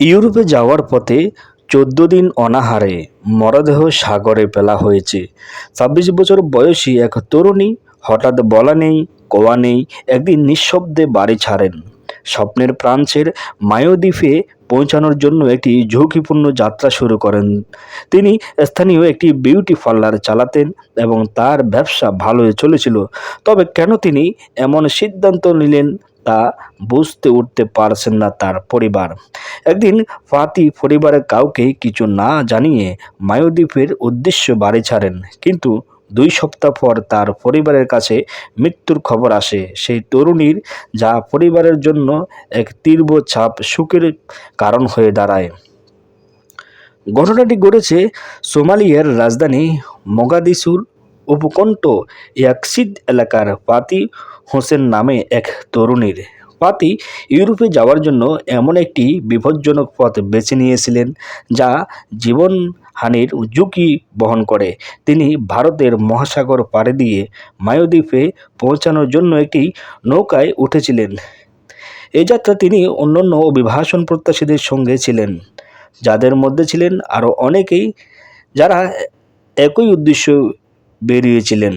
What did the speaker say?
ইউরোপে যাওয়ার পথে চোদ্দ দিন অনাহারে মরদেহ সাগরে ফেলা হয়েছে। ছাব্বিশ বছর বয়সী এক তরুণী হঠাৎ বলা নেই, কোয়া নেই, একদিন নিঃশব্দে বাড়ি ছাড়েন। স্বপ্নের প্রাঞ্চের মায়োদ্বীপে পৌঁছানোর জন্য একটি ঝুঁকিপূর্ণ যাত্রা শুরু করেন। তিনি স্থানীয় একটি বিউটি পার্লার চালাতেন এবং তার ব্যবসা ভালোই চলেছিল। তবে কেন তিনি এমন সিদ্ধান্ত নিলেন? তা বুঝতে উঠতে পারছেন না তার পরিবার। একদিন ফাতি পরিবারের কাউকে কিছু না জানিয়ে মায়োদ্বীপের উদ্দেশ্য বাড়ি ছাড়েন। কিন্তু দুই সপ্তাহ পর তার পরিবারের কাছে মৃত্যুর খবর আসে। সেই তরুণীর যা পরিবারের জন্য এক তীব্র ছাপ সুখের কারণ হয়ে দাঁড়ায়। ঘটনাটি ঘটেছে সোমালিয়ার রাজধানী মোগাদিসুর উপকণ্ঠ ইয়াকসিদ এলাকার পাতি হোসেন নামে এক তরুণীর। পাতি ইউরোপে যাওয়ার জন্য এমন একটি বিপজ্জনক পথ বেছে নিয়েছিলেন যা জীবনহানির ঝুঁকি বহন করে। তিনি ভারতের মহাসাগর পাড়ি দিয়ে মায়োদ্বীপে পৌঁছানোর জন্য একটি নৌকায় উঠেছিলেন। এই যাত্রা তিনি অন্যান্য অভিবাসন প্রত্যাশীদের সঙ্গে ছিলেন, যাদের মধ্যে ছিলেন আরও অনেকেই যারা একই উদ্দেশ্য বেরিয়েছিলেন।